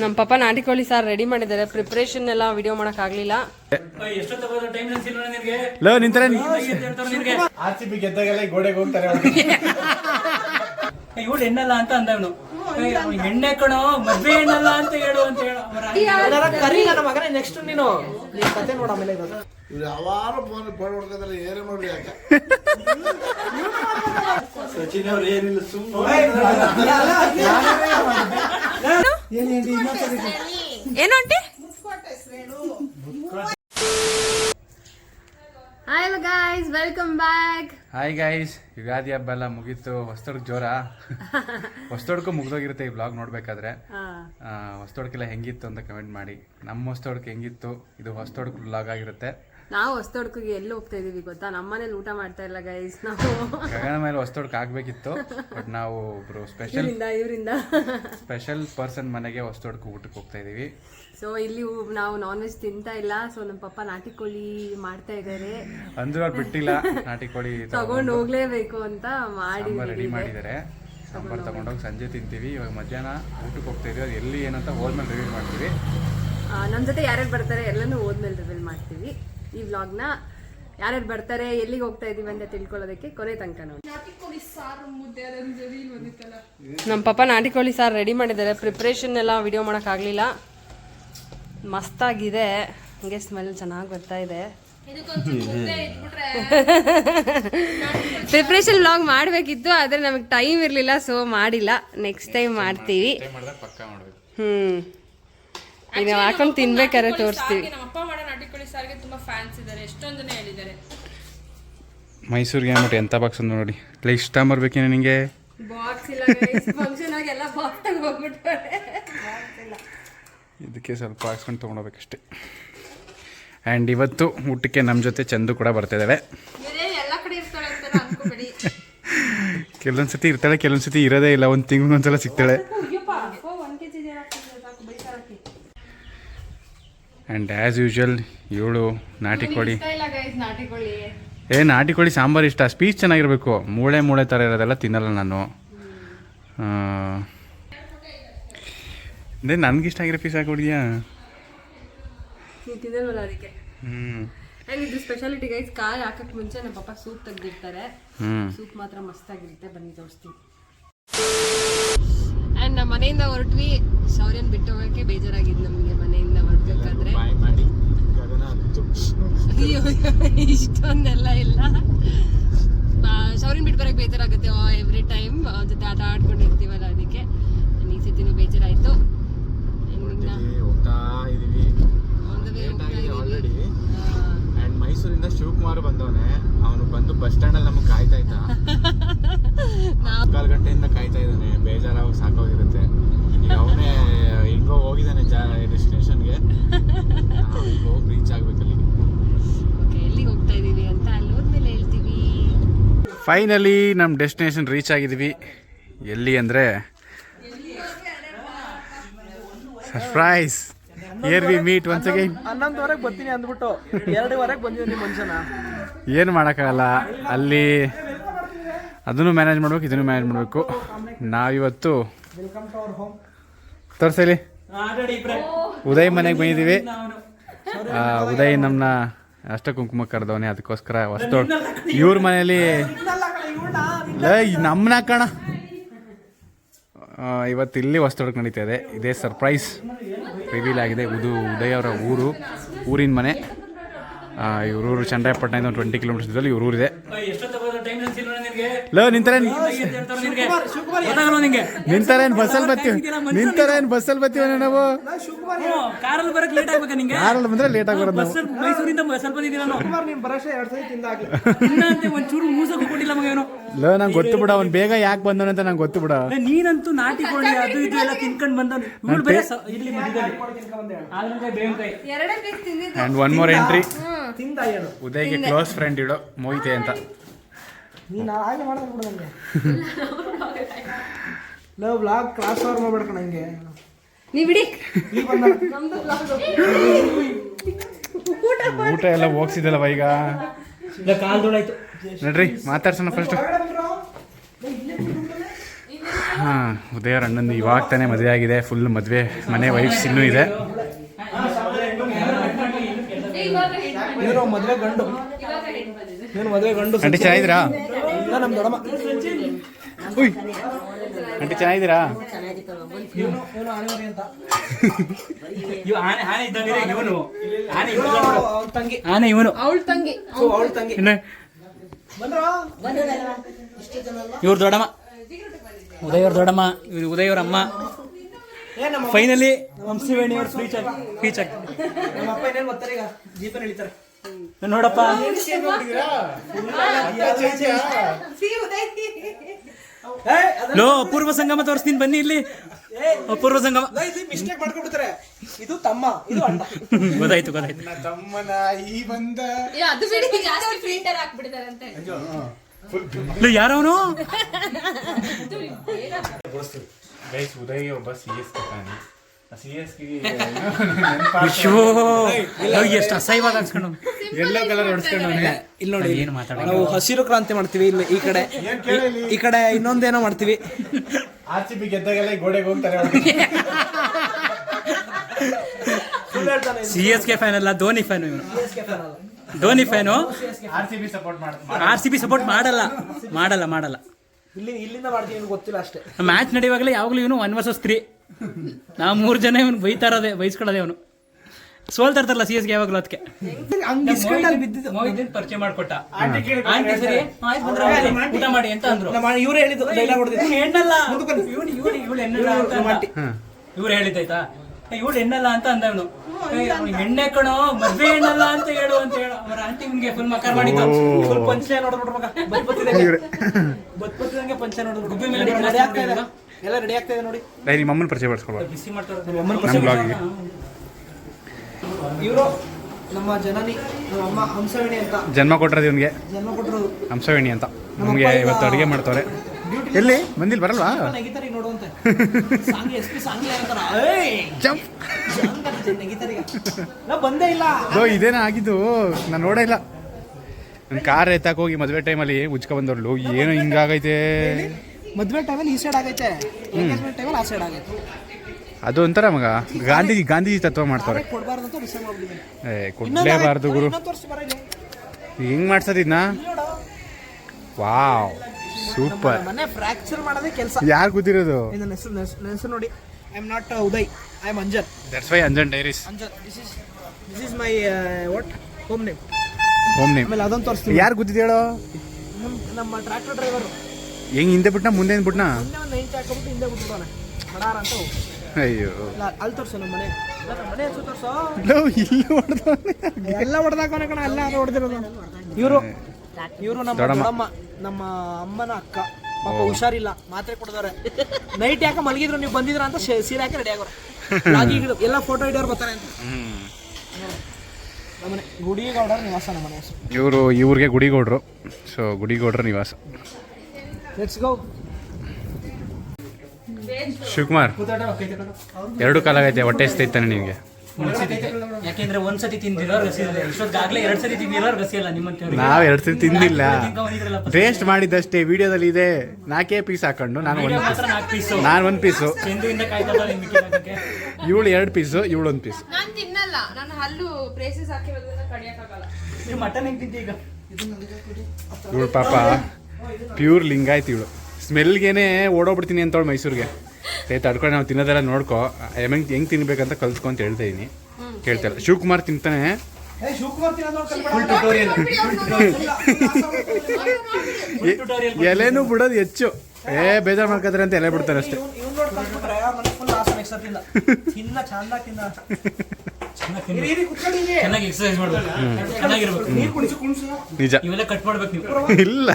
ನಮ್ಮ ಪಪ್ಪ ನಾಟಿ ಕೋಳಿ ಸಾರ್ ರೆಡಿ ಮಾಡಿದ್ದಾರೆ. ಪ್ರಿಪ್ರೇಷನ್ ಎಲ್ಲ ವಿಡಿಯೋ ಮಾಡಕ್ ಆಗ್ಲಿಲ್ಲ. ಗೆದ್ದಾಗೆಲ್ಲ ಗೋಡೆಗೆ ಹೋಗ್ತಾರೆ ಇವಳು ಹೆಣ್ಣಲ್ಲ ಅಂತ ಅಂದವನು ಹೆಣ್ಣೆ ಕಣೋ ಮದ್ವೆ ಹೆಣ್ಣಲ್ಲ ಅಂತ ಹೇಳು ಅಂತ ಹೇಳು. ಕರಿ ನನ್ನ ಮಗನೇ ನೆಕ್ಸ್ಟ್ ನೀನು. ಕತೆ ನೋಡ ಆಮೇಲೆ ಇರೋದು ಇವ್ರು ಯಾವಾರು ಫೋನ್ ಫೋನ್ ಹೊಡ್ಕೋತಾರೆ ಏನೇ ಮಾಡ್ಲಿ ಯಾಕೆ ಸಚಿನ್ ಅವ್ರು ಏನಿಲ್ಲ ಏನು aunty? Hi guys welcome back hi guys Ugadi ಹಬ್ಬ ಎಲ್ಲ ಮುಗೀತು. ಹೊಸ್ತೊಡ್ಕ್ ಜೋರ. ಹೊಸ್ತೊಡ್ಕು ಮುಗ್ದೋಗಿರುತ್ತೆ ಈ ಬ್ಲಾಗ್ ನೋಡ್ಬೇಕಾದ್ರೆ. ಹೊಸ್ತೊಡ್ಕೆಲ್ಲ ಹೆಂಗಿತ್ತು ಅಂತ ಕಮೆಂಟ್ ಮಾಡಿ. ನಮ್ಮ ಹೊಸ್ತೊಡ್ಕೆ ಹೆಂಗಿತ್ತು? ಇದು ಹೊಸ್ತೊಡ್ಕ್ ಬ್ಲಾಗ್ ಆಗಿರುತ್ತೆ. ನಾವು ಹೊಸ್ತೊಡ್ಕಿಗೆ ಎಲ್ಲಿ ಹೋಗ್ತಾ ಇದೀವಿ ಗೊತ್ತಾ? ನಮ್ಮ ಮನೇಲಿ ಊಟ ಮಾಡ್ತಾ ಇಲ್ಲ ಗೈಸ್ ನಾವು. ಗಗನ ಮೇಲೆ ಹೊಸ್ತೊಡ್ಕ ಆಗ್ಬೇಕಿತ್ತು ಬಟ್ ನಾವು ಒಬ್ರು ಸ್ಪೆಷಲ್ ಇವರಿಂದ ಇವರಿಂದ. ಸ್ಪೆಷಲ್ ಪರ್ಸನ್ ಮನೆಗೆ ಹೊಸ್ತೊಡ್ಕ ಊಟಕ್ಕೆ ಹೋಗ್ತಾ ಇದೀವಿ. ಸೊ ಇಲ್ಲಿ ಊ- ನಾವು ನಾನ್ ವೆಜ್ ತಿಂತಾ ಇಲ್ಲ ಸೊ ನಮ್ಮ ಪಪ್ಪ ನಾಟಿ ಕೋಳಿ ಮಾಡ್ತಾ ಇದ್ದಾರೆ ಅಂದ್ರೆ ಅವ್ರು ಬಿಟ್ಟಿಲ್ಲ ನಾಟಿ ಕೋಳಿ ತಗೊಂಡು ಹೋಗ್ಲೇಬೇಕು ಅಂತ ಮಾಡಿ ಸಾಂಬಾರ್ ರೆಡಿ ಮಾಡಿದ್ದಾರೆ ಸಾಂಬಾರ್ ತಗೊಂಡೋಗಿ ಸಂಜೆ ತಿಂತೀವಿ ಇವಾಗ ಮಧ್ಯಾಹ್ನ ಊಟಕ್ಕೆ ಹೋಗ್ತಾ ಇದೀವಿ ಅದು ಎಲ್ಲಿ ಏನಂತ ಹೋದ್ಮೇಲೆ ರಿವೀಲ್ ಮಾಡ್ತೀವಿ. ನಮ್ಮ ಜೊತೆ ಯಾರ್ಯಾರು ಬರ್ತಾರೆ ಎಲ್ಲನೂ ಹೋದ್ಮೇಲೆ ರಿವೀಲ್ ಮಾಡ್ತೀವಿ. ಈ ವ್ಲಾಗ್ನ ಯಾರ್ಯಾರು ಬರ್ತಾರೆ ಎಲ್ಲಿಗೆ ಹೋಗ್ತಾ ಇದೀವಿ ಅಂತ ತಿಳ್ಕೊಳ್ಳೋದಕ್ಕೆ ಕೊನೆ ತನಕ ನೋಡಿ. ನಮ್ಮ ಪಾಪ ನಾಟಿ ಕೋಳಿ ಸಾರು ರೆಡಿ ಮಾಡಿದ್ದಾರೆ. ಪ್ರಿಪ್ರೇಷನ್ ಎಲ್ಲ ವಿಡಿಯೋ ಮಾಡೋಕ್ಕಾಗಲಿಲ್ಲ ಮಸ್ತಾಗಿದೆ. ಹಂಗೆ ಸ್ಮೆಲ್ ಚೆನ್ನಾಗಿ ಬರ್ತಾ ಇದೆ. ಪ್ರಿಪ್ರೇಷನ್ ವ್ಲಾಗ್ ಮಾಡಬೇಕಿತ್ತು ಆದರೆ ನಮಗೆ ಟೈಮ್ ಇರಲಿಲ್ಲ ಸೊ ಮಾಡಿಲ್ಲ. ನೆಕ್ಸ್ಟ್ ಟೈಮ್ ಮಾಡ್ತೀವಿ. ಹ್ಞೂ ಇದು ಮಾಡ್ಬೇಕು. ಹ್ಮ್. ಈಗ ನಾವು ಹಾಕೊಂಡು ತಿನ್ಬೇಕಾದ್ರೆ ತೋರಿಸ್ತೀವಿ. ಕೋಳಿ ತುಂಬಾ ಫ್ಯಾನ್ಸ್ ಇದ್ದಾರೆ. ಎಷ್ಟೊಂದು ಜನ ಹೇಳಿದ್ದಾರೆ. ಮೈಸೂರಿಗೆ ಅಂದ್ಬಿಟ್ಟು ಎಂಥ ಬಾಕ್ಸ್ ಅಂತ ನೋಡಿ? ಲೈಕ್ ಇಷ್ಟ ಬರ್ಬೇಕೇನು ನಿಂಗೆ? ಬಾಕ್ಸ್ ಇಲ್ಲ ಫಂಕ್ಷನ್ ಆಗಿ ಎಲ್ಲ ಬಾಕ್ಸ್ ಹೋಗ್ಬಿಟ್ಟಾರೆ ಇದಕ್ಕೆ ಸ್ವಲ್ಪ ಹಾಕ್ಸ್ಕೊಂಡು ತೊಗೊಂಡೋಗ್ಬೇಕಷ್ಟೇ. ಆ್ಯಂಡ್ ಇವತ್ತು ಊಟಕ್ಕೆ ನಮ್ಮ ಜೊತೆ ಚಂದು ಕೂಡ ಬರ್ತಿದ್ದಾಳೆ ಕೆಲವೊಂದ್ಸತಿ ಕಡೆ ಇರ್ತಾಳೆ ಅಂತ ಅನ್ಕೋಬೇಡಿ. ಕೆಲವೊಂದು ಸತಿ ಇರ್ತಾಳೆ ಕೆಲವೊಂದು ಸತಿ ಇರೋದೇ ಇಲ್ಲ. ಒಂದು ತಿಂಗ್ಳಿಗೊಂದ್ಸಲ ಸಿಗ್ತಾಳೆ. ಆ್ಯಂಡ್ ಆ್ಯಸ್ ಯೂಶ್ವಲ್ ಏಳು ನಾಟಿ ಕೋಳಿ. ಏ ನಾಟಿ ಕೋಳಿ ಸಾಂಬಾರು ಇಷ್ಟ. ಸ್ಪೀಚ್ ಚೆನ್ನಾಗಿರಬೇಕು. ಮೂಳೆ ಮೂಳೆ ಥರ ಇರೋದೆಲ್ಲ ತಿನ್ನಲ್ಲ ನಾನು. ಅದೇ ನನಗಿಷ್ಟ ಆಗಿರೋ ಪೀಸ್ ಹಾಕೊಡಿದ್ಯಾ ತಿನ್ನಲ್ವಲ್ಲ ಅದಕ್ಕೆ? ಹ್ಞೂ ಆ್ಯಂಡ್ ಇದು ಸ್ಪೆಷಾಲಿಟಿ ಗೈಸ್ ಕಾಯಿ ಹಾಕಕ್ಕೆ ಮುಂಚೆ ನಮ್ಮ ಪಪ್ಪ ಸೂಪ್ ತೆಗ್ದಿರ್ತಾರೆ ಹ್ಞೂ ಸೂಪ್ ಮಾತ್ರ ಮಸ್ತಾಗಿರುತ್ತೆ ಬನ್ನಿ ತೋರಿಸ್ತೀವಿ ಆ್ಯಂಡ್ ನಮ್ಮ ಮನೆಯಿಂದ ಹೊರಟ್ವಿ. ಶೌರ್ಯನ್ ಬಿಟ್ಟು ಹೋಗೋಕ್ಕೆ ಬೇಜಾರಾಗಿದ್ದು ನಮಗೆ ಮನೆಯಿಂದ ಹೊರಡ್ಬೇಕಾದ್ರೆ ಬಾಯ್ ಮಾಡಿ ಗಗನ ಹತ್ತು. ಅಯ್ಯೋ ಇಷ್ಟೊಂದೆಲ್ಲ ಇಲ್ಲ. ಶೌರ್ಯನ್ ಬಿಟ್ಟು ಬರೋಕ್ಕೆ ಬೇಜಾರಾಗುತ್ತೆ ಎವ್ರಿ ಟೈಮ್ ಜೊತೆ ಆಟ ಆಡ್ಕೊಂಡಿರ್ತೀವಲ್ಲ ಅದಕ್ಕೆ. ನಾನ್ ಈ ಸತಿನೂ ಬೇಜಾರಾಯಿತು. ಮೈಸೂರಿಂದ ಶಿವಕುಮಾರ್ ಬಂದವನೆ ಅವನು ಬಂದು ಬಸ್ ಸ್ಟ್ಯಾಂಡ್ ಅಲ್ಲಿ ನಮಗೆ ಕಾಯ್ತಾ ಇದ್ದ. ಕಾಲ್ ಗಂಟೆಯಿಂದ ಕಾಯ್ತಾ ಇದ್ದಾನೆ ಬೇಜಾರಾಗಿ ಸಾಕೋಗಿರುತ್ತೆ. ಈಗ ಅವನೇ ಹಿಂಗೋ ಹೋಗಿದ್ದಾನೆ ಡೆಸ್ಟಿನೇಷನ್ಗೆ ಈಗ ಹೋಗಿ ರೀಚ್ ಆಗ್ಬೇಕು ಅಲ್ಲಿಗೆ ಓಕೆ ಎಲ್ಲಿಗೆ ಹೋಗ್ತಾ ಇದೀವಿ ಅಂತ ಅಲ್ಲಿ ಹೋದ್ಮೇಲೆ ಹೇಳ್ತೀವಿ ಫೈನಲಿ ನಮ್ಮ ಡೆಸ್ಟಿನೇಷನ್ ರೀಚ್ ಆಗಿದ್ವಿ. ಎಲ್ಲಿ ಅಂದರೆ surprise air we meet once again ಹನ್ನೊಂದುವರೆಗೆ ಬರ್ತೀನಿ ಅಂದ್ಬಿಟ್ಟು ಎರಡುವರೆಗೆ ಬಂದಿದ್ದೀನಿ ಮನುಷ್ಯನ ಏನು ಮಾಡೋಕ್ಕಾಗಲ್ಲ. ಅಲ್ಲಿ ಅದನ್ನು ಮ್ಯಾನೇಜ್ ಮಾಡ್ಬೇಕು ಇದನ್ನು ಮ್ಯಾನೇಜ್ ಮಾಡಬೇಕು. ನಾವಿವತ್ತು ವೆಲ್ಕಮ್ ಟು ಅವರ್ ಹೋಮ್ ತೋರಿಸಲಿ ಉದಯ್ ಮನೆಗೆ ಬಂದಿದ್ದೀವಿ. ಆ, ಉದಯ್ ನಮ್ಮನ್ನ ಅಷ್ಟ ಕುಂಕುಮ ಕರೆದವನೆ ಅದಕ್ಕೋಸ್ಕರ ಹೊಸ್ತು ಇವ್ರ ಮನೇಲಿ ನಮ್ಮನ್ನ ಕಣ. ಇವತ್ತು ಇಲ್ಲಿ ಹೊಸ್ತೊಡಕ್ಕೆ ನಡೀತಾ ಇದೆ ಇದೇ ಸರ್ಪ್ರೈಸ್ ರಿವೀಲ್ ಆಗಿದೆ. ಇದು ಉದಯ್ ಅವರ ಊರು ಊರಿನ ಮನೆ. ಇವ್ರ ಊರು ಚಂದ್ರಾಯಪಟ್ಟಣದಿಂದ ಒಂದು ಟ್ವೆಂಟಿ ಕಿಲೋಮೀಟರ್ಸ್ ಇವ್ರ ಊರಿದೆ ಲೋ ನಿಂತಾರೇನು? ನಿಂತಾರೇನು? ನಾವು? ಕಾರಲ್ಲಿ ಬರಕ್ ಲೇಟ್ ಆಗ್ಬೇಕಾ ನಿಂಗೆ? ಯಾರಲ್ಲಿ ಬಂದ್ರೆ ಲೇಟ್ ಆಗಿ ಬರೋದು ನಾವು. ಮೈಸೂರಿಂದ ಸ್ವಲ್ಪ ಎರಡು ತಿಂದಾಗ್ಲಿ. ಒಂಚೂರು ಮೂಸಕ್ಕೂ ಕೊಟ್ಟಿಲ್ಲ ಲೋ ನಂಗೆ ಗೊತ್ತು ಬಿಡ ಅವ್ನು ಬೇಗ ಯಾಕೆ ಬಂದವನು ಅಂತ ನಂಗೆ ಗೊತ್ತು ಬಿಡ. ನೀನಂತೂ ನಾಟಿ ಕೋಳಿ ಅದು ಇದು ಎಲ್ಲ ತಿನ್ಕೊಂಡ್ ಬಂದ ಇವಳು ಬೇರೆ ಇಲ್ಲಿ ಮಧ್ಯದಲ್ಲಿ. ಹಾಗಲಕಾಯಿ ಬೇವಿನಕಾಯಿ ಎರಡೇ ಪೀಸ್ ತಿಂದಿದ್ದು. ಆ್ಯಂಡ್ ಒನ್ ಮೋರ್ ಎಂಟ್ರಿ ಉದಯ್ಗೆ ಕ್ಲೋಸ್ ಫ್ರೆಂಡ್ ಇಡೋ ಮೋಹಿತೆ ಅಂತ. ನೀನು ಹಾಗೆ ಮಾಡೋದು ಬಿಡು ನನಗೆ ಲವ್ ಬ್ಲಾಗ್ ಕ್ಲಾಸ್ ಓವರ್ ಮಾಡ್ಬೇಡ ನಂಗೆ. ನೀ ಬಿಡಿ. ಊಟ ಎಲ್ಲ ಹೋಗ್ಸಿದಲ್ಲವ ಈಗ? ಇಲ್ಲ ಕಾಲ್ ದೊಡಾಯ್ತು ನಡ್ರಿ ಮಾತಾಡ್ಸೋಣ ಫಸ್ಟ್ ಹಾಂ ಉದಯವ್ರ ಅಣ್ಣಂದು ಇವಾಗ ತಾನೇ ಮದುವೆ ಆಗಿದೆ ಫುಲ್ ಮದುವೆ ಮನೆ ವೈಫ್ ಇನ್ನೂ ಇದೆ. ಮದ್ವೆ ಗಂಡು. ಮದ್ವೆ ಗಂಡು ಆಂಟಿ ಚೆನ್ನಾಗಿದ್ದೀರಾ ಇಲ್ಲ ನಮ್ ದೊಡ್ಡಮ್ಮ. ಉಯ್. ಆಂಟಿ ಚೆನ್ನಾಗಿದ್ದೀರಾ? ಆನೆ ಇವನು. ಆನೆ ಇವನು ಅವ್ನ ತಂಗಿ. ಆನೆ ಇವನು. ಅವಳ ತಂಗಿ. ಅವಳ ತಂಗಿ. ಇವ್ರ ದೊಡ್ಡಮ್ಮ. ಉದಯವ್ರ ದೊಡ್ಡಮ್ಮ ಇವ್ರು ಉದಯವ್ರ ಅಮ್ಮ. ಏ ನಮ್ಮ ಫೈನಲಿ ವಂಶಿವೇಣಿ ಅವ್ರ ಫ್ರೀಚ್ ಆಗಿ ಫ್ರೀಚ್ ಆಗಿ ನಮ್ಮ ಅಪ್ಪ ಏನೇನು ಬರ್ತಾರೆ ಈಗ? ಜೀಪನ್ ಇಳಿತಾರೆ ನೋಡಪ್ಪ. ಲೋ ಅಪೂರ್ವ ಸಂಗಮ ತೋರಿಸ್ತೀನಿ ಬನ್ನಿ ಇಲ್ಲಿ. ಅಪೂರ್ವ ಸಂಗಮ. ಮಿಸ್ಟೇಕ್ ಮಾಡ್ಕೊಂಡ್ಬಿಡ್ತಾರೆ ಇದು ತಮ್ಮ ಇದು ಅಣ್ಣ. ಗೊತ್ತಾಯ್ತು ಗೊತ್ತಾಯ್ತು. ತಮ್ಮನ ಈ ಬಂದ. ಅದು ಬಿಡಿ ಜಾಸ್ತಿ ಫಿಲ್ಟರ್ ಹಾಕ್ಬಿಡ್ತಾರಂತೆ ಲೋ ಯಾರವನು? ಗೈಸ್ ಉದಯ್ ಒಬ್ಬ ಸಿ ಎಸ್ ಸಿ ಎಸ್ ಅಯ್ಯೋ ಲೋ, ಎಷ್ಟು ಅಸಹ್ಯವಾಗಿ ಅನ್ಸ್ಕೊಂಡು ಎಲ್ಲೋ ಕಲರ್ ಹೊಡ್ಸ್ಕೊಂಡವನೆ ಇಲ್ಲಿ ನೋಡಿ ಏನು ಮಾತಾಡ ನಾವು ಹಸಿರು ಕ್ರಾಂತಿ ಮಾಡ್ತೀವಿ ಇಲ್ಲಿ ಈ ಕಡೆ. ಈ- ಕಡೆ ಇನ್ನೊಂದೇನೋ ಮಾಡ್ತೀವಿ. ಆರ್ ಸಿ ಬಿ ಗೆದ್ದಾಗೆಲ್ಲ ಗೋಡೆಗೆ ಹೋಗ್ತಾರೆ ಸಿ ಎಸ್ ಕೆ ಫ್ಯಾನ್ ಅಲ್ಲ ಧೋನಿ ಫ್ಯಾನ್ ಇವನು. Dhoni fan R C B support ಮಾಡ್ತಾರೆ ಆರ್ ಸಿ ಬಿ ಸಪೋರ್ಟ್ ಮಾಡಲ್ಲ. ಮಾಡಲ್ಲ ಮಾಡಲ್ಲ. ಇಲ್ಲಿ ಇಲ್ಲಿಂದ ಮಾಡ್ತೀವಿ ಗೊತ್ತಿಲ್ಲ ಅಷ್ಟೇ. ಮ್ಯಾಚ್ ನಡೆಯುವಾಗಲೇ ಯಾವಾಗಲೂ ಇವನು ಒನ್ ವರ್ಸಸ್ ತ್ರೀ ನಾವು ಮೂರು ಜನ ಇವನು ಬೈತಾರದೆ ಇರೋದೇ ಬೈಸ್ಕೊಳ್ಳೋದೇ ಅವನು. ಸೋಲ್ತಾ ಇರ್ತಾರಲ್ಲ ಸಿ ಎಸ್ಗೆ ಯಾವಾಗಲೂ ಅದಕ್ಕೆ. ಹಂಗ್ ಇಸ್ಕೊಂಡಲ್ಲಿ ಬಿದ್ದಿದ್ದು. ಪರಿಚಯ ಮಾಡ್ಕೊಟ್ಟ? ಆಂಟಿ ಸರಿ ಆಯ್ತು ಬಂದ್ರೆ ಹೋಗ್ಲಿ, ಊಟ ಮಾಡಿ ಅಂತ ಅಂದ್ರು. ನಮ್ಮ ಇವರೇ ಹೇಳಿದ್ದು ಡೈಲಾಗ್ ಹೊಡೆದಿದ್ದು. ಇವ್ನು ಹೆಣ್ಣಲ್ಲ. ಇವನು ಇವನು ಇವಳು ಹೆಣ್ಣಲ್ಲ ಅಂತ ಇವ್ರು ಹೇಳಿದ್ದಾಯ್ತಾ? ಇವಳು ಹೆಣ್ಣಲ್ಲ ಅಂತ ಅಂದ ಹೆಣ್ಣೆ ಕಣೋ ಮದ್ವೆ ಹೆಣ್ಣಲ್ಲ ಅಂತ ಹೇಳು ಅಂತ ಹೇಳು. ಅವ್ರ ಆಂಟಿ ನಿಮ್ಗೆ ಫುಲ್ ಮಕಾರ ಮಾಡಿದ್ದು. ಫುಲ್ ಪಂಚೆ ನೋಡ್ಬಿಟ್ರು ಮಗ. ಬತ್ ಬತ್ತಿದಂಗೆ ಬತ್ ಬತ್ತಿದಂಗೆ ಪಂಚೆ ನೋಡಿದ್ರು ಗುಬ್ಬಿ ಮೇಲೆ ರೆಡಿ ಆಗ್ತಾ ಇದೆ. ಎಲ್ಲ ರೆಡಿ ಆಗ್ತಾ ಇದೆ ನೋಡಿ. ನಿಮ್ಮ ಅಮ್ಮನ ಪರಿಚಯ ಬಿಸಿ ಮಾಡ್ತಾರೆ ನಮ್ಮ ಬ್ಲಾಗಿಗೆ ಇವರು ನಮ್ಮ ಜನನಿ ನಮ್ಮ ಅಮ್ಮ ಹಂಸವೇಣಿ ಅಂತ. ಜನ್ಮ ಕೊಟ್ಟರೆ ಇವನಿಗೆ. ಜನ್ಮ ಕೊಟ್ಟರು ಹಂಸವೇಣಿ ಅಂತ. ನಮಗೆ ಇವತ್ತು ಅಡುಗೆ ಮಾಡ್ತವ್ರೆ. ಎಲ್ಲಿ? ಬಂದಿಲ್ಲ ಬರಲ್ವಾ? ನೆಗಿತಾರೆ ನೋಡುವಂತೆ. ಸಾಂಗ್ ಎಸ್ ಪಿ ಸಾಂಗ್ ಅಂತಾರ. ಜಂಪ್. ನೆಗಿತಾರೆ ಈಗ. ನಾ ಬಂದೇ ಇಲ್ಲ. ಓ ಇದೇನ ಆಗಿದ್ದು? ನಾನು ನೋಡೇ ಇಲ್ಲ. ನನ್ನ ಕಾರ್ ಎತ್ತಾಕ ಹೋಗಿ ಮದುವೆ ಟೈಮಲ್ಲಿ ಉಜ್ಕ ಬಂದವ್ರು ಏನು ಹಿಂಗಾಗೈತೆ? ಮದ್ವೆ ಟೈಮಲ್ಲಿ ಈ ಸೈಡ್ ಆಗೈತೆ. ಎಂಗೇಜ್ಮೆಂಟ್ ಟೈಮಲ್ಲಿ ಆ ಸೈಡ್ ಆಗೈತೆ. ಅದು ಒಂಥರ ಮಗ. ಗಾಂಧೀಜಿ ಗಾಂಧೀಜಿ ತತ್ವ ಮಾಡ್ತಾರೆ. ಏ ಕೊಡ್ಲೇಬಾರ್ದು ಗುರು. ಹಿಂಗ್? ಮಾಡ್ಸೋದಿದ್ನ ವಾವ್ ಸೂಪರ್. ಫ್ರಾಕ್ಚರ್ ಮಾಡೋದೇ ಕೆಲಸ. ಯಾರು ನನ್ನ ಹೆಸರು ನೋಡಿ. I am not Uday I am Anjan that's why Anjan diaries Anjan this is this is my what home name home name ಆಮೇಲೆ ಅದೊಂದು ತೋರಿಸ್ತೀನಿ. ಯಾರು ಕೂತಿದ್ದೇಳೋ ನಮ್ಮ ನಮ್ಮ ಟ್ರ್ಯಾಕ್ಟರ್ ಡ್ರೈವರು ಹೆಂಗ್ ಹಿಂದೆ ಬಿಟ್ನಾ ಮುಂದೆ ಬಿಟ್ನಾ? ನೈನ್ ಹಾಕೊಂಬಿಟ್ಟು ಹಿಂದೆ ಮಡಾರ ಅಂತ. ಅಯ್ಯೋ. ಅಲ್ಲಿ ತೋರ್ಸು ನಮ್ಮ ಮನೆ. ಮನೆ ಹೆಸರು ತೋರ್ಸೋ. ಇಲ್ಲಿ ಹೊಡ್ದವ್ನೆ. ಎಲ್ಲ ಹೊಡೆದಾಕೋನೆ ಕಣ ಎಲ್ಲ ಅದು ಹೊಡೆದಿರೋದು? ಇವರು ಇವರು ನಮ್ಮ ದೊಡ್ಡಮ್ಮ. ನಮ್ಮ ಅಮ್ಮನ ಅಕ್ಕ. ಪಾಪ ಹುಷಾರಿಲ್ಲ ಮಾತ್ರೆ ಕೊಡ್ದವ್ರೆ. ನೈಟ್ ಯಾಕೆ ಮಲಗಿದ್ರು ನೀವು ಬಂದಿದ್ರ ಅಂತ ಸೀರೆ ಹಾಕಿ ರೆಡಿ ಆಗೋರು. ರಾಗಿಗಳು ಎಲ್ಲ ಫೋಟೋ ಹಿಡಿಯೋರು ಬರ್ತಾರೆ ಅಂತ. ನಮ್ಮನೆ ಗುಡಿಗೌಡರ ನಿವಾಸ ನಮ್ಮನೆ ಇವರು ಇವ್ರಿಗೆ ಗುಡಿಗೌಡ್ರು. ಸೊ ಗುಡಿಗೌಡ್ರ ನಿವಾಸ. ಲೆಟ್ಸ್ ಗೋ ಶಿವಕುಮಾರ್ ಎರಡು ಕಾಲ ಆಗೈತೆ ಹೊಟ್ಟೆ ಎಸ್ತೈತಾನೆ ನಿಮಗೆ ಯಾಕೆಂದ್ರೆ ಒಂದ್ಸತಿ ತಿಂದಿರೋ ರಸಿ ಇಲ್ಲ. ಇಷ್ಟೊತ್ತಾಗ್ಲೇ ಎರಡ್ ಸತಿ ತಿಂದಿರೋ ರಸಿ ಇಲ್ಲ ನಿಮ್ಮಂತ ನಾವ್ ಎರಡು ಸತಿ ತಿಂದಿಲ್ಲ. ಟೇಸ್ಟ್ ಮಾಡಿದ್ದಷ್ಟೇ ವಿಡಿಯೋದಲ್ಲಿ ಇದೆ. ನಾಲ್ಕೇ ಪೀಸ್ ಹಾಕೊಂಡು ನಾನು ಒಂದ್ ಪೀಸ್ ನಾನು ಒಂದು ಪೀಸು. ಇವಳು ಎರಡು ಪೀಸು ಇವಳು ಒಂದು ಪೀಸ್ ನಾನ್ ತಿನ್ನಲ್ಲ. ನಾನು ಹಲ್ಲು ಬ್ರೇಸಸ್ ಹಾಕಿರೋದ್ರಿಂದ ಕಡಿಯಕ್ಕಾಗಲ್ಲ. ನೀವು ಮಟನ್ ಹೆಂಗ್ ತಿಂತಿ ಈಗ? ಇವಳು ಪಾಪ ಪ್ಯೂರ್ ಲಿಂಗಾಯ್ತು ಇವಳು. ಸ್ಮೆಲ್ಗೇನೆ ಓಡೋಗ್ಬಿಡ್ತೀನಿ ಅಂತವಳು ಮೈಸೂರಿಗೆ. ಏ ತಡ್ಕೊಂಡು ನಾವು ತಿನ್ನೋದೆಲ್ಲ ನೋಡ್ಕೊ ಹೆಂಗ್ ಹೆಂಗ್ ತಿನ್ಬೇಕಂತ ಕಲ್ತ್ಕೊಂತ ಹೇಳ್ತಾ ಇದೀನಿ ಕೇಳ್ತಾ ಇಲ್ಲ ಶಿವಕುಮಾರ್ ತಿಂತಾನೆ ಏ ಶಿವಕುಮಾರ್ ತಿನ್ನೋದು ಫುಲ್ ಟ್ಯುಟೋರಿಯಲ್ ಎಲೆನೂ ಬಿಡೋದು ಹೆಚ್ಚು ಏ ಬೇಜಾರು ಮಾಡ್ಕೊತಾರೆ ಅಂತ ಎಲೆ ಬಿಡ್ತಾರೆ ಅಷ್ಟೇ ನಿಜ ಇಲ್ಲ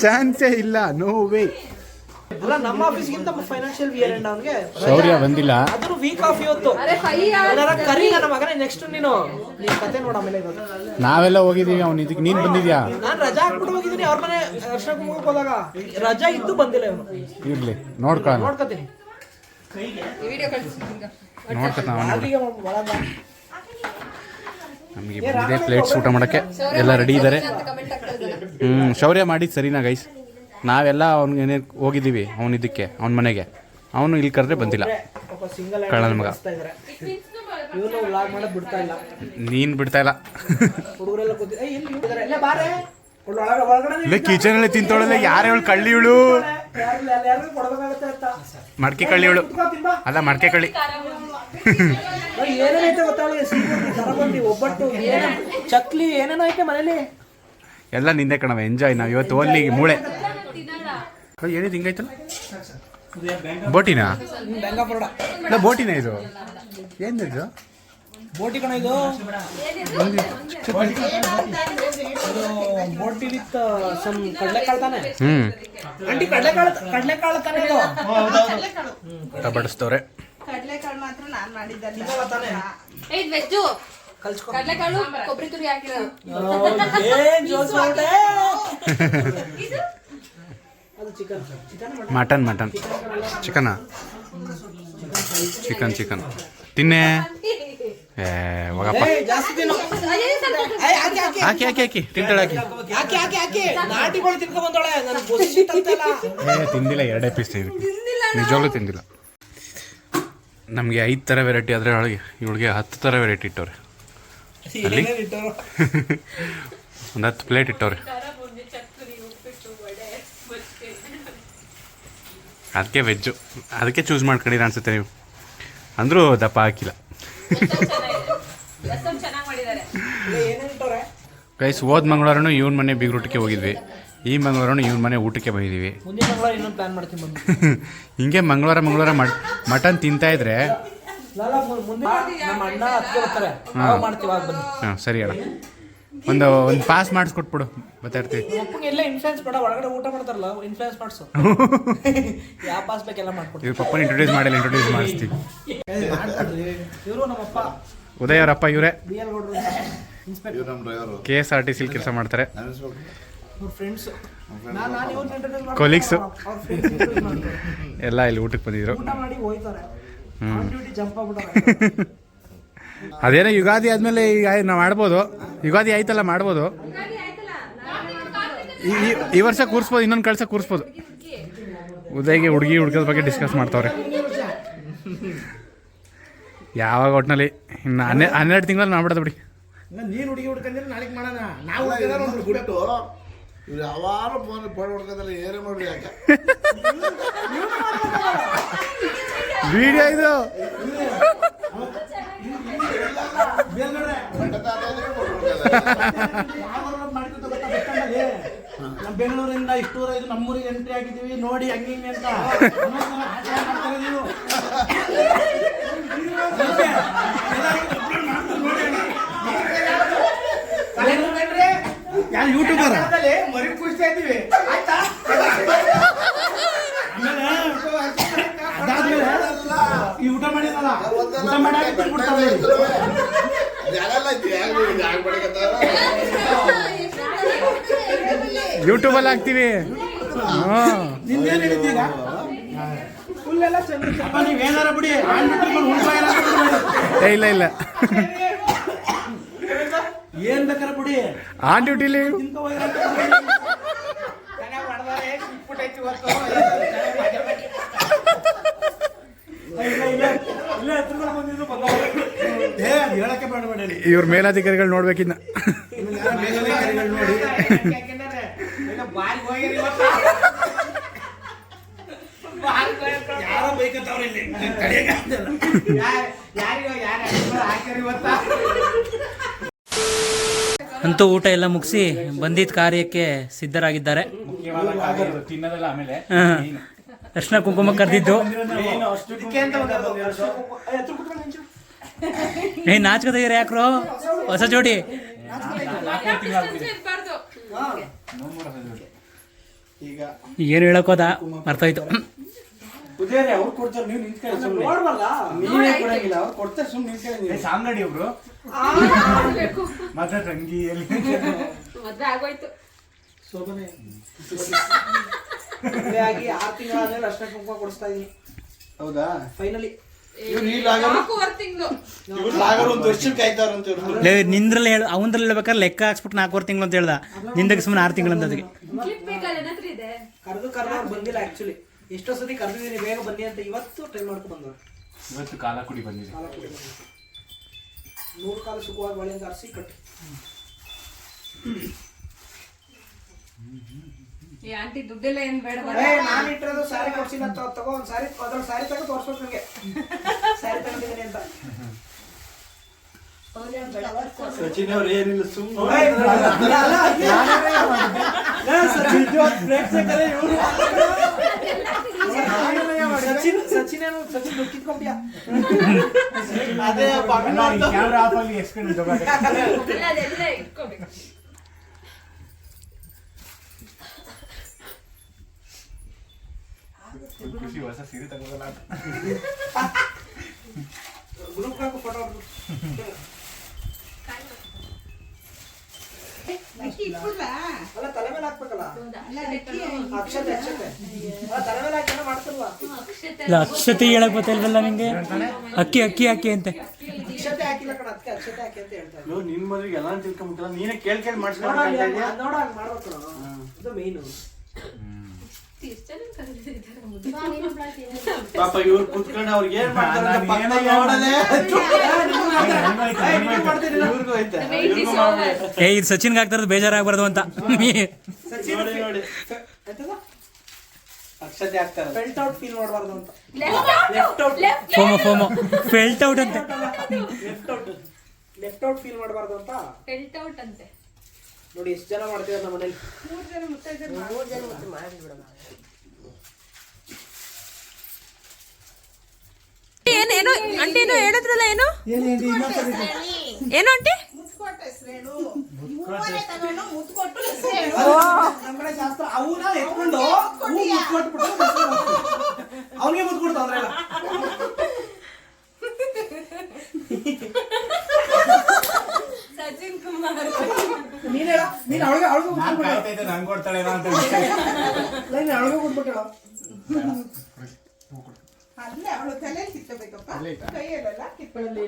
ಚಾನ್ಸೇ ಇಲ್ಲ ನೋ ವೇ ಅಲ್ಲ ನಮ್ಮ ಆಫೀಸ್ಗಿಂತ ಫೈನಾನ್ಷಿಯಲ್ ಇಯರ್ ಎಂಡ್ ಅವನಿಗೆ. ಶೌರ್ಯ ಬಂದಿಲ್ಲ. ಅದು ವೀಕ್ ಆಫ್ ಇವತ್ತು. ಅರೆ ಫೈ ಎಲ್ಲಾರ ಕರಿ ನನ್ನ ಮಗನೇ ನೆಕ್ಸ್ಟ್ ನೀನು. ನೀನ್ ಕತೆ ನೋಡ ಆಮೇಲೆ ಇರೋದು ನಾವೆಲ್ಲ ಹೋಗಿದೀವಿ ಅವ್ನು ಇದಕ್ಕೆ. ನೀನ್ ಬಂದಿದ್ಯಾ? ನಾನು ರಜಾ ಹಾಕ್ಬಿಟ್ಟು ಹೋಗಿದ್ದೀನಿ ಅವ್ರ ಮನೆ ಅರ್ಶನ ಕುಂಕುಮಕ್ಕೆ ಹೋದಾಗ. ರಜಾ ಇದ್ದು ಬಂದಿಲ್ಲ ಇವನು. ಇರ್ಲಿ ನೋಡ್ಕೊ ನೋಡ್ಕೊತೀನಿ. ವಿಡಿಯೋ ಕಳಿಸ್ತೀನಿ ನೋಡ್ಕೊತ ಅಲ್ಲಿಗೆ ಒಳಗ ನಮಗೆ ಬಂದಿದೆ ಪ್ಲೇಟ್ಸ್ ಊಟ ಮಾಡಕ್ಕೆ. ಎಲ್ಲ ರೆಡಿ ಇದ್ದಾರೆ ಹ್ಮ್ ಶೌರ್ಯ ಮಾಡಿದ್ ಸರಿನಾ ಗೈಸ್ ನಾವೆಲ್ಲ ಅವ್ನಿಗೆ ಹೋಗಿದ್ದೀವಿ ಅವ್ನ ಇದಕ್ಕೆ ಅವ್ನ ಮನೆಗೆ. ಅವನು ಇಲ್ಲಿ ಕರೆದ್ರೆ ಬಂದಿಲ್ಲ. ಕಳ್ಳನ ಮಗ. ಇವನು ವ್ಲಾಗ್ ಮಾಡೋದು ಬಿಡ್ತಾ ಇಲ್ಲ ನೀನು ಬಿಡ್ತಾ ಇಲ್ಲ. ಹುಡುಗರೆಲ್ಲ ಕೂತಿ ಏ ಎಲ್ಲಿ? ಬಾರೆ ಒಳ್ಳೆ ಒಳಗಡೆ ಒಳಗಡೆ ಇಲ್ಲೇ ಕಿಚನಲ್ಲಿ ತಿಂತೋಳಲ್ಲ ಯಾರು ಹೇಳು ಕಳ್ಳಿ ಇವಳು? ಯಾರು ಕೊಡ್ಬೇಕಾಗತ್ತೆ ಅಂತ ಮಡಕೆ ಕಳ್ಳಿ ಇವಳು. ಅಲ್ಲ ಮಡಕೆ ಕಳ್ಳಿ. ಏ, ಏನೇನೈತೆ ಗೊತ್ತಾಗಲಿ ಸೀಗಡಿ ಸರಬಂದಿ ಒಬ್ಬಟ್ಟು ಏನೇ ಚಕ್ಲಿ ಏನೇನೋ ಐತೆ ಮನೇಲಿ? ಎಲ್ಲ ನಿಂದೆ ಕಣವ ಎಂಜಾಯ್ ನಾವು ಇವತ್ತು ಓನ್ಲಿ ಮೂಳೆ. ಏನಿದು ಹಿಂಗಾಯ್ತಲ್ಲ ಬೋಟಿನಾ? ಇಲ್ಲ ಬೋಟಿನ ಇದು? ಏನಿದು ಬೋಟಿ ಕಣ ಇದು? ಬೋಟಿ ವಿತ್ ಸಮ್ ಕಡಲೆಕಾಳು ತಾನೆ? ಹ್ಞೂ ಆಂಟಿ ಕಡಲೆಕಾಳು ಕಡಲೆಕಾಳು ತಾನೆ ಇದು? ಬಡಿಸ್ತವ್ರೆ ಕಡಲೆಕಾಳು ಮಾತ್ರ ನಾನು ಮಾಡಿದ್ದೆ. ಕಡಲೆಕಾಳು ಕೊಬ್ಬರಿ ತುರಿ ಹಾಕಿರೋದು. Mutton mutton. ಚಿಕನಾ ಚಿಕನ್? ಚಿಕನ್ ತಿನ್ನೇ? ಏ ಹೋಗಪ್ಪ. ಹಾಕಿ ಹಾಕಿ. ಹಾಕಿ ತಿಂತಾಳೆ ಹಾಕಿ. ಏ ತಿಂದಿಲ್ಲ ಎರಡೇ ಪೀಸ್ ತಿಂದಿಲ್ಲ ನಿಜವಾಗ್ಲೂ ತಿಂದಿಲ್ಲ. ನಮಗೆ ಐದು ಥರ ವೆರೈಟಿ ಆದರೆ ಅವಳಿಗೆ ಇವಳಿಗೆ ಹತ್ತು ಥರ ವೆರೈಟಿ ಇಟ್ಟವ್ರೆ. ಅಲ್ಲಿ? ಒಂದು ಹತ್ತು ಪ್ಲೇಟ್ ಇಟ್ಟವ್ರೆ. ಅದಕ್ಕೆ ವೆಜ್ಜು ಅದಕ್ಕೆ ಚೂಸ್ ಮಾಡ್ಕೊಂಡಿರ ಅನ್ಸುತ್ತೆ ನೀವು. ಅಂದರೂ ದಪ್ಪ ಹಾಕಿಲ್ಲ. ಗೈಸ್ ಹೋದ ಮಂಗಳವಾರನು ಇವನ್ ಮನೆ ಬೀಗ್ರೂಟಕ್ಕೆ ಹೋಗಿದ್ವಿ. ಈ ಮಂಗಳವಾರನು ಇವನ್ ಮನೆ ಊಟಕ್ಕೆ ಬಂದಿದ್ವಿ ಹಿಂಗೆ ಮಂಗಳವಾರ ಮಂಗಳವಾರ ಮಟ್ ಮಟನ್ ತಿಂತಾ ಇದ್ರೆ ಲಾಲ ಮುಂದೆ ನಮ್ಮ ಅಣ್ಣ ಅತ್ತಿಗೆ ಬರ್ತಾರೆ ಅವಾಗ ಮಾಡ್ತೀವಿ ಬನ್ನಿ. ಹಾಂ ಸರಿ ಅಣ್ಣ. ಒಂದು ಒಂದು ಪಾಸ್ ಮಾಡಿಸ್ಕೊಟ್ಬಿಡು. ಅಪ್ಪಂಗೆ ಎಲ್ಲ ಇನ್ಫ್ಲೂಯೆನ್ಸ್ ಬೇಡ ಒಳಗಡೆ ಊಟ ಮಾಡ್ತಾರಲ್ಲ ಇನ್ಫ್ಲೂಯೆನ್ಸ್ ಮಾಡಿಸು. ಯಾವ ಪಾಸ್ ಬೇಕೆಲ್ಲ ಮಾಡ್ಕೊಡ್ತೀವಿ ಇವ್ರ ಪಪ್ಪನ ಇಂಟ್ರೊಡ್ಯೂಸ್ ಮಾಡಿಲ್ಲ ಇಂಟ್ರೊಡ್ಯೂಸ್ ಮಾಡಿಸ್ತೀವಿ ಇವರು. ನಮ್ಮಪ್ಪ ಉದಯ ಅವರಪ್ಪ ಇವರೇ ಕೆ ಎಸ್ ಆರ್ ಟಿ ಸಿಲಿ ಕೆಲಸ ಮಾಡ್ತಾರೆ. ಫ್ರೆಂಡ್ಸ್ ಮಾಡಿ ಫ್ರೆಂಡ್ಸ್ ಎಲ್ಲ ಇಲ್ಲಿ ಊಟಕ್ಕೆ ಬಂದಿದ್ರು. ಊಟ ಅದೇನೋ ಯುಗಾದಿ ಆದಮೇಲೆ ಈಗ ನಾವು ಮಾಡ್ಬೋದು. ಯುಗಾದಿ ಆಯ್ತಲ್ಲ ಮಾಡ್ಬೋದು. ಈ- ಈ- ಈ ವರ್ಷ ಕೂರಿಸ್ಬೋದು ಇನ್ನೊಂದು ಕಳ್ಸ ಕೂರಿಸ್ಬೋದು. ಉದಯ್ಗೆ ಹುಡುಗಿ ಹುಡುಗದ ಬಗ್ಗೆ ಡಿಸ್ಕಸ್ ಮಾಡ್ತಾವ್ರೆ. ಯಾವಾಗ ಒಟ್ಟಿನಲ್ಲಿ ಇನ್ನು ಹನ್ನೆ ಹನ್ನೆರಡು ತಿಂಗಳಲ್ಲಿ ಮಾಡ್ಬಿಡೋದು ಬಿಡಿ. ನೀನು ಹುಡುಗಿ ಹುಡ್ಕಂದ್ರೆ ನಾಳೆಗೆ ಮಾಡೋಣ. ನಾವು ಬಿಟ್ಟು. ಇವ್ರು ಯಾವಾರು ಫೋನ್ ಫೋನ್ ಹೊಡ್ಕೋದ್ರೆ ಏನೇ ಮಾಡ್ರಿ ಯಾಕೆ? ವಿಡಿಯೋ ಇದು. ನಮ್ಮ ಬೆಂಗಳೂರಿಂದ ಇಷ್ಟು ದೂರ ಇದು ನಮ್ಮೂರಿಗೆ ಎಂಟ್ರಿ ಆಗಿದ್ದೀವಿ. ನೋಡಿ ಹಂಗೆ ಹಿಂಗೆ ಅಂತ ಯಾರು ಯೂಟ್ಯೂಬರ್ ಮರಿ ಖುಷಿ ಇದ್ದೀವಿ ಆಯ್ತಾ ಆಮೇಲೆ ಅದಾದ್ಮೇಲೆ ಈ ಊಟ ಮಾಡಿದಲ್ಲ ಊಟ ಮಾಡಿ ಬಿಡ್ತಾರೆ ನೋಡಿ ಯಾರೆಲ್ಲ ಐತಿ ಯಾಕೆ ಮಾಡ್ಕೊತಾರ ಯೂಟ್ಯೂಬಲ್ಲಿ ಹಾಕ್ತೀವಿ ಹಾಂ ನಿನ್ನೇನು ಹೇಳಿದ್ದು ಈಗ ಫುಲ್ ಎಲ್ಲ ಚಂದ ಅಪ್ಪ ನೀವೇನಾರ ಬಿಡಿ ಅಲ್ಲಿ ಏ ಇಲ್ಲ ಇಲ್ಲ. ಏನ್ ಬೇಕಾರೆ ಬಿಡಿ. ಆನ್ ಡ್ಯೂಟಿಲಿ. ಇವ್ರ ಮೇಲಾಧಿಕಾರಿಗಳು ನೋಡ್ಬೇಕಿನ್ನ. ನೋಡಿ. ಬಾರಿಗೆ. ಯಾರೋ ಇಲ್ಲಿ. ಇವತ್ತ. ಅಂತೂ ಊಟ ಎಲ್ಲ ಮುಗಿಸಿ ಬಂದಿದ್ದ ಕಾರ್ಯಕ್ಕೆ ಸಿದ್ಧರಾಗಿದ್ದಾರೆ. ಅರ್ಶನ ಆಮೇಲೆ ಅರ್ಶಿನ ಕುಂಕುಮ ಕರೆದಿದ್ದು. ಏ, ನಾಚಕದ ಯಾಕ್ರೋ? ಹೊಸ ಜೋಡಿ. ಇರ್ಬಾರ್ದು ಏನು ಹೇಳಕೋದ ಮರ್ತೋಯ್ತು ಉದಯರೇ, ಅವ್ರು ಕೊಡ್ತಾರೆ, ನೀವು ನಿಂತ್ಕೊಳ್ಳಿ ಸುಮ್ನೆ. ನೀವೇ ಕೊಡಂಗಿಲ್ಲ, ಅವ್ರು ಕೊಡ್ತಾರೆ, ಸುಮ್ಮನೆ ನಿಂತ್ಕೊಳ್ಳಿ. ಸಾಂಗಡಿ ಒಬ್ರು ಮತ್ತೆ ತಂಗಿಯಲ್ಲಿ. ಮದ್ವೆ ಆಗೋಯ್ತು. ಶೋಭನೆ. ಮದ್ವೆ ಆಗಿ ಆರು ತಿಂಗಳಾದ್ಮೇಲೆ ಅಷ್ಟೇ ಕುಂಕುಮ ಕೊಡಿಸ್ತಾ ಹೌದಾ? ಫೈನಲಿ ನಿಂದ್ರಲ್ಲಿ ಹೇಳು ಅವಂದ್ರಲ್ಲಿ ಹೇಳ್ಬೇಕಾದ್ರೆ ಲೆಕ್ಕ ಹಾಕ್ಸ್ಬಿಟ್ಟು ನಾಲ್ಕೂವರೆ ತಿಂಗಳು ಅಂತ ಹೇಳ್ದ. ನಿಂದಕ್ಕೆ ಸುಮ್ಮನೆ ಆರು ತಿಂಗಳು ಅಂತ ಅದಕ್ಕೆ ಕ್ಲಿಪ್ ಬೇಕಲ್ಲ ನನ್ನ ಇದೆ? ಕರೆದು ಕರೆದು ಅವ್ರು ಬಂದಿಲ್ಲ ಆಕ್ಚುಲಿ ಎಷ್ಟೋ ಸತಿ ಕರೆದಿದ್ದೀನಿ ಬೇಗ ಬನ್ನಿ ಅಂತ ಇವತ್ತು ಟ್ರೈ ಮಾಡ್ಕೊಂಡು ಬಂದವ್ರು. ಇವತ್ತು ಕಾಲ ಕುಡಿ ಬಂದಿದೆ ಕಾಲ ಕುಡಿ. ನೂರು ಕಾಲ ಸುಖವಾಗಿ ಬಳೆ ಅಂತ ಅರ್ಸಿ ಕಟ್ಟಿ ಈ ಆಂಟಿ ದುಡ್ಡೆಲ್ಲ ಏನ್ ಬೇಡ ಏ ನಾನು ಇಟ್ಟಿರೋದು ಸಾರಿ ಕೊಡ್ಸಿನ ತಗೋ ಒಂದು ಸಾರಿ ಅದ್ರ ಸಾರಿ ತಗೋ ತೋರ್ಸ್ಬೇಕು ನನಗೆ ಸಾರಿ ತಗೊಂಡಿದ್ದೀನಿ ಅಂತ. ಸಚಿನ್ ಅವ್ರು ಏನಿಲ್ಲ ಸುಮ್ಮನೆ ಸಚಿನ್. ಸಚಿನ್ ಸಚಿನ್ ಏನು ಸಚಿನ್ ದುಡ್ಡು ಕಿತ್ಕೊಂಡ್ಯಾ? ಅದೇ ಕ್ಯಾಮ್ರಾ ಆಫ್ ಆಗಿ ಎಸ್ಕೊಂಡು ಅದೆಲ್ಲ ಇಟ್ಕೋಬೇಕು ಖುಷಿ ಹೊಸ ಸೀರೆ ತಗೋಲ್ಲ ಅಂತ ಗ್ರೂಪ್ ಹಾಕು ಫೋಟೋ ಅಲ್ಲ ತಲೆ ಮೇಲೆ ಹಾಕ್ಬೇಕಲ್ಲ ಅಕ್ಷತೆ ಅಕ್ಷತೆ ತಲೆ ಮೇಲೆ ಹಾಕಿ ಏನೋ ಮಾಡ್ತಿಲ್ವಾ ಇಲ್ಲ ಅಕ್ಷತೆ ಹೇಳಕ್ ಗೊತ್ತಿಲ್ವಲ್ಲ ನಿಂಗೆ ಅಕ್ಕಿ ಅಕ್ಕಿ ಅಕ್ಕಿ ಅಂತೆ ಅಕ್ಷತೆ ಹಾಕಿಲ್ಲ ಕಣ ಅದಕ್ಕೆ ಅಕ್ಷತೆ ಹಾಕಿ ಅಂತ ಹೇಳ್ತಾರೆ. ನಿನ್ ಮದ್ವೆಗೆ ಎಲ್ಲ ತಿಳ್ಕೊಂಬಿಟ್ಟಲ್ಲ ನೀನೇ ಕೇಳ್ ಕೇಳಿ ಮಾಡ್ಸ್ಕೊಂಡು ನೋಡ ಮಾಡ್ಬೇಕು ಇದು ಮೇಯ್ನು ಪಾಪ ಇವ್ರು ಕುತ್ಕೊಂಡು ಅವ್ರಿಗೆ ಏನ್ ಮಾಡ್ತಾರೆ ಅಂತ ಏ ಇದು ಸಚಿನ್ಗೆ ಆಗ್ತಾರದು ಬೇಜಾರಾಗ್ಬಾರ್ದು ಅಂತ. ಸಚಿನ್ ನೋಡಿ? ಅಕ್ಷತೆ ಆಗ್ತಾರೆ ಫೆಲ್ಟ್ ಔಟ್ ಫೀಲ್ ಮಾಡಬಾರ್ದು ಅಂತ. Left out FOMO FOMO felt out ಅಂತ. Left out left out feel ಮಾಡಬಾರ್ದು ಅಂತ? ಫೆಲ್ಟ್ ಔಟ್ ಅಂತೆ. ನೋಡಿ ಎಷ್ಟು ಜನ ಮಾಡ್ತೀವಿ ನಮ್ಮ ಮನೇಲಿ? ಮೂರು ಜನ ಮುತ್ತೈದೆರ್ ಏನೇನು? ಆಂಟಿ ಏನೋ ಹೇಳಿದ್ರಲ್ಲ ಏನು? ಏನು ಆಂಟಿ ಅವನಿಗೆ ಹೆಸರೇಳು ಮೂವರೇ ತಗೊಂಡು ಮುತ್ಕೊಟ್ಟು ಹೆಸರೇಳು ನಮ್ಮ ಕಡೆ ಶಾಸ್ತ್ರ ಅವನ ಎತ್ಕೊಂಡು ಮುತ್ಕೊಟ್ಬಿಟ್ಟು ಅವನಿಗೆ ಮುತ್ಕೊಡ್ತು ಅಂದ್ರೆ ಇಲ್ಲ ಸಚಿನ್ ಕುಮಾರ್. ನೀನ್ ಹೇಳ ನೀನ್ ಅವಳಿಗೆ ಅವಳಿಗೆ ಮುತ್ಕೊಟ್ಬಿಟ್ಟು ನಂಗೆ ಕೊಡ್ತಾಳೆ ಅಂತ ನೀನ್ ಅವಳಿಗೆ ಕೊಟ್ಬಿಟ್ಟಳ ಅಲ್ಲೇ ಅವಳು ತಲೆ ಕಿತ್ತಬೇಕಪ್ಪ ಕೈಯಲ್ಲ ಕಿತ್ಕೊಳ್ಳಿ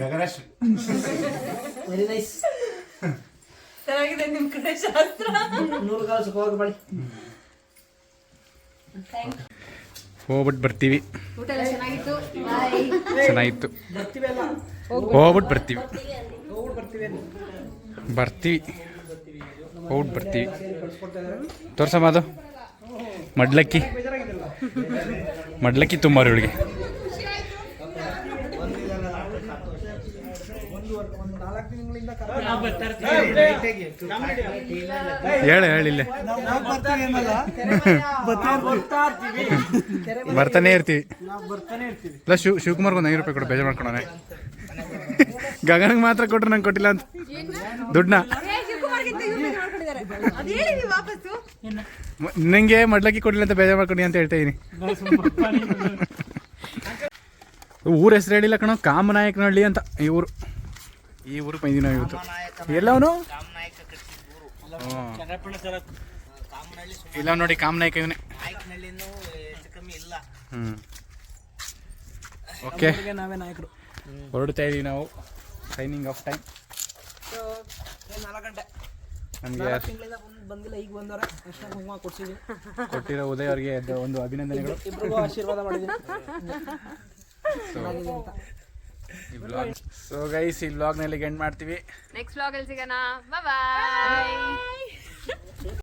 ಗಗನೇಶ್. ವೆರಿ ನೈಸ್ ಚೆನ್ನಾಗಿದೆ ನಿಮ್ ಕಡೆ ಶಾಸ್ತ್ರ. ನೂರು ಕಾಲ ಸುಖವಾಗಿ ಬಳಿ. ಹೋಗ್ಬಿಟ್ಟು ಬರ್ತೀವಿ. ಚೆನ್ನಾಗಿತ್ತು? ಹೋಗ್ಬಿಟ್ಟು ಬರ್ತೀವಿ. ಬರ್ತೀವಿ ಬರ್ತೀವಿ. ಹೋಗ್ಬಿಟ್ಟು ಬರ್ತೀವಿ. ತೋರ್ಸಮ್ಮ ಅದು. ಮಡ್ಲಕ್ಕಿ. ಮಡ್ಲಕ್ಕಿ ತುಂಬ ಇವಳಿಗೆ ಒಂದು ವರ್- ಒಂದು ನಾಲ್ಕು ತಿಂಗಳಿಂದ ಹೇಳು ಹೇಳಿಲ್ಲ ಬರ್ತಾನೆ ಇರ್ತೀವಿ. ಇಲ್ಲ, ಶಿವ್ ಶಿವಕುಮಾರ್ಗೆ ಒಂದು ಐದು ರೂಪಾಯಿ ಕೊಡು, ಬೇಜಾರು ಮಾಡ್ಕೊಳನೆ. ಗಗನಿಗೆ ಮಾತ್ರ ಕೊಟ್ರು ನಂಗೆ ಕೊಟ್ಟಿಲ್ಲ ಅಂತ. ದುಡ್ಡನ್ನ. ನಿಂಗೆ ಮಡ್ಲಕ್ಕಿ ಕೊಡ್ಲಿಲ್ಲ ಅಂತ ಬೇಜಾರು ಮಾಡ್ಕೊಡಿ ಅಂತ ಹೇಳ್ತಾ ಇದೀನಿ. ಊರ ಹೆಸರು ಹೇಳಿಲ್ಲ ಕಣೋ, ಕಾಮನಾಯಕನಹಳ್ಳಿ ಅಂತ, ಈ ಊರು. ಈ ಊರು ಬಂದಿನ ಇವತ್ತು. ಎಲ್ಲವನು? ಇಲ್ಲ ನೋಡಿ ಕಾಮನಾಯಕ ಇವನೇ. ಓಕೆ. ನಾವೇ ನಾಯಕರು ಹೊರಡ್ತಾ ಇದೀವಿ ನಾವು. ಸೈನಿಂಗ್ ಆಫ್ ಟೈಮ್ ನಮಗೆ ಬಂದಿಲ್ಲ ಈಗ ಬಂದವ್ರೆ ಕುಂಕುಮ ಕೊಟ್ಟಿರೋ ಉದಯ ಅವರಿಗೆ ಒಂದು ಅಭಿನಂದನೆಗಳು. ಆಶೀರ್ವಾದ ಮಾಡಿದ್ದೀನಿ ಸೊ ಗೈಸ್ ಈ ಬ್ಲಾಗ್ನಲ್ಲಿ ಎಂಡ್ ಮಾಡ್ತೀವಿ. ನೆಕ್ಸ್ಟ್ ಬ್ಲಾಗಲ್ಲಿ ಸಿಗೋಣ. ಬಾಯ್